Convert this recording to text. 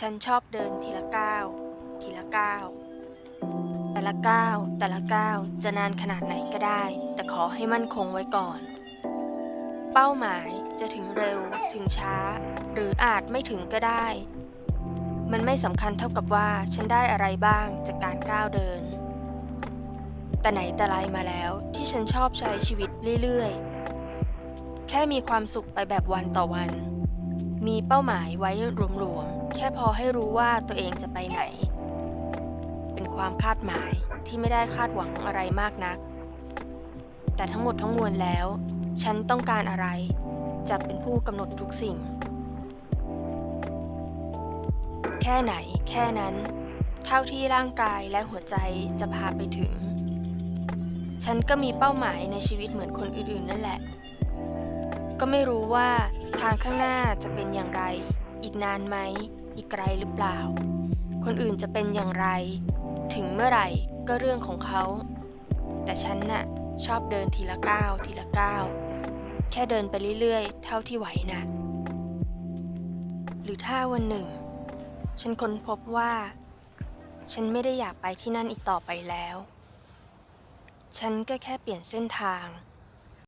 ฉันชอบเดินทีละก้าวทีละก้าวแต่ละก้าวแต่ละก้าวจะนานขนาดไหนก็ได้ แต่ขอให้มั่นคงไว้ก่อน เป้าหมายจะถึงเร็ว ถึงช้า หรืออาจไม่ถึงก็ได้ มันไม่สำคัญเท่ากับว่าฉันได้อะไรบ้างจากการก้าวเดิน แต่ไหนแต่ไรมาแล้วที่ฉันชอบใช้ชีวิตเรื่อยๆ แค่มีความสุขไปแบบวันต่อวัน มีเป้าหมายไว้หลวมๆ แค่พอให้รู้ว่าตัวเองจะไปไหน เป็นความคาดหมายที่ไม่ได้คาดหวังอะไรมากนัก แต่ทั้งหมดทั้งมวลแล้ว ฉันต้องการอะไร จะเป็นผู้กำหนดทุกสิ่ง แค่ไหน แค่นั้น เท่าที่ร่างกายและหัวใจจะพาไปถึง ฉันก็มีเป้าหมายในชีวิตเหมือนคนอื่นๆนั่นแหละ ก็ไม่รู้ว่า ทางข้างหน้าจะเป็นอย่างไร อีกนานไหม อีกไกลหรือเปล่า คนอื่นจะเป็นอย่างไร ถึงเมื่อไหร่ก็เรื่องของเขา แต่ฉันน่ะ ชอบเดินทีละก้าว ทีละก้าว แค่เดินไปเรื่อยๆ เท่าที่ไหวน่ะ หรือถ้าวันหนึ่ง ฉันค้นพบว่า ฉันไม่ได้อยากไปที่นั่นอีกต่อไปแล้ว ฉันก็แค่เปลี่ยนเส้นทาง